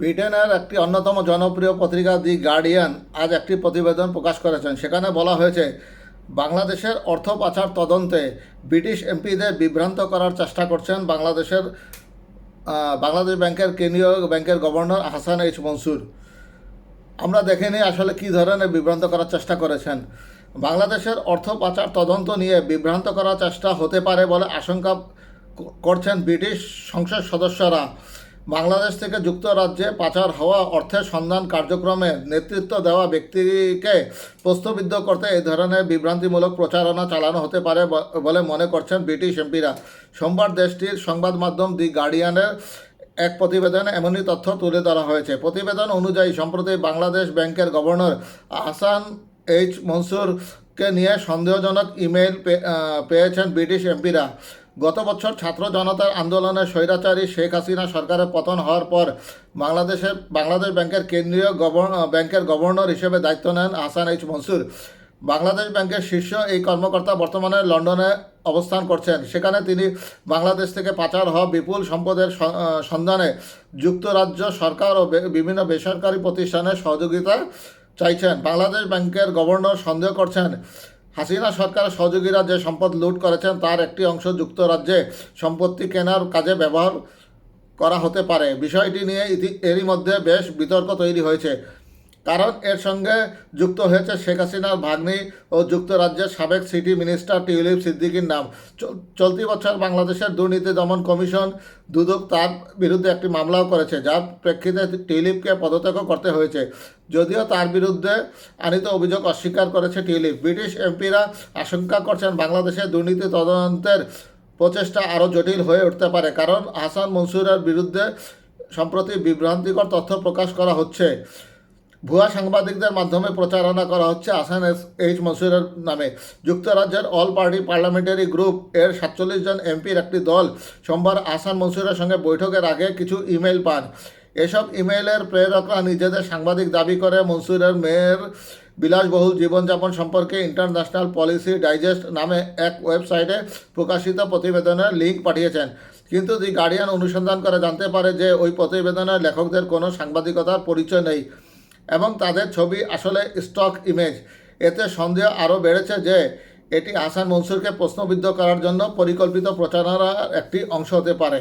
ব্রিটেনের একটি অন্যতম জনপ্রিয় পত্রিকা দি গার্ডিয়ান আজ একটি প্রতিবেদন প্রকাশ করেছেন। সেখানে বলা হয়েছে, বাংলাদেশের অর্থ পাচার তদন্তে ব্রিটিশ এমপিদের বিভ্রান্ত করার চেষ্টা করছেন বাংলাদেশের বাংলাদেশ ব্যাংকের কেন্দ্রীয় ব্যাংকের গভর্নর হাসান এইচ মনসুর। আমরা দেখে নিই আসলে কী ধরনের বিভ্রান্ত করার চেষ্টা করেছেন। বাংলাদেশের অর্থ পাচার তদন্ত নিয়ে বিভ্রান্ত করার চেষ্টা হতে পারে বলে আশঙ্কা করছেন ব্রিটিশ সংসদ সদস্যরা। বাংলাদেশ থেকে যুক্তরাজ্যে পাচার হওয়া অর্থের সন্ধান কার্যক্রমে নেতৃত্ব দেওয়া ব্যক্তিকে প্রশ্নবিদ্ধ করতে এই ধরনের বিভ্রান্তিমূলক প্রচারণা চালানো হতে পারে বলে মনে করছেন ব্রিটিশ এমপিরা। সোমবার দেশটির সংবাদ মাধ্যম দি গার্ডিয়ানের এক প্রতিবেদনে এমনই তথ্য তুলে ধরা হয়েছে। প্রতিবেদন অনুযায়ী, সম্প্রতি বাংলাদেশ ব্যাংকের গভর্নর আহসান এইচ মনসুরকে নিয়ে সন্দেহজনক ইমেল পেয়েছেন ব্রিটিশ এমপিরা। গত বছর ছাত্র জনতার আন্দোলনে স্বৈরাচারী শেখ হাসিনা সরকারের পতন হওয়ার পর বাংলাদেশের, বাংলাদেশ ব্যাংকের কেন্দ্রীয় ব্যাংকের গভর্নর হিসেবে দায়িত্ব নেন আহসান এইচ মনসুর। বাংলাদেশ ব্যাংকের শীর্ষ এই কর্মকর্তা বর্তমানে লন্ডনে অবস্থান করছেন। সেখানে তিনি বাংলাদেশ থেকে পাচার হওয়া বিপুল সম্পদের সন্ধানে যুক্তরাজ্য সরকার ও বিভিন্ন বেসরকারি প্রতিষ্ঠানের সহযোগিতা চাইছেন। বাংলাদেশ ব্যাংকের গভর্নর সন্দেহ করছেন হাসিনা সরকারের সহযোগীরা যে সম্পদ লুট করেছেন, তার একটি অংশ যুক্তরাজ্যে সম্পত্তি কেনার কাজে ব্যবহার করা হতে পারে। বিষয়টি নিয়ে এরই মধ্যে বেশ বিতর্ক তৈরি হয়েছে। কারণ এর সঙ্গে যুক্ত হয়েছে শেখ হাসিনার ভাগ্নি ও যুক্তরাজ্যের সাবেক সিটি মিনিস্টার টিউলিপ সিদ্দিকীর নাম। চল- চলতি বছর বাংলাদেশের দুর্নীতি দমন কমিশন দুদক তার বিরুদ্ধে একটি মামলাও করেছে, যার প্রেক্ষিতে টিউলিপকে পদত্যাগ করতে হয়েছে। যদিও তার বিরুদ্ধে আনিত অভিযোগ অস্বীকার করেছে টিউলিপ। ব্রিটিশ এমপিরা আশঙ্কা করছেন বাংলাদেশের দুর্নীতি তদন্তের প্রচেষ্টা আরও জটিল হয়ে উঠতে পারে, কারণ হাসান মনসুরের বিরুদ্ধে সম্প্রতি বিভ্রান্তিকর তথ্য প্রকাশ করা হচ্ছে। ভুয়া সাংবাদিকদের মাধ্যমে প্রচারণা করা হচ্ছে আসান এস এইচ মনসুরের নামে। যুক্তরাজ্যের অল পার্টি পার্লামেন্টারি গ্রুপ এর সাতচল্লিশ জন এমপির একটি দল সোমবার আসান মনসুরের সঙ্গে বৈঠকের আগে কিছু ইমেল পান। এসব ইমেইলের প্রেরকরা নিজেদের সাংবাদিক দাবি করে মনসুরের মেয়ের বিলাসবহুল জীবনযাপন সম্পর্কে ইন্টারন্যাশনাল পলিসি ডাইজেস্ট নামে এক ওয়েবসাইটে প্রকাশিত প্রতিবেদনের লিঙ্ক পাঠিয়েছেন। কিন্তু দি গার্ডিয়ান অনুসন্ধান করে জানতে পারে যে ওই প্রতিবেদনের লেখকদের কোনো সাংবাদিকতার পরিচয় নেই। এবং তাদের ছবি আসলে স্টক ইমেজ। এতে সন্দেহ আরও বেড়েছে যে, এটি হাসান মনসুরকে প্রশ্নবিদ্ধ করার জন্য পরিকল্পিত প্রচারণার একটি অংশ হতে পারে।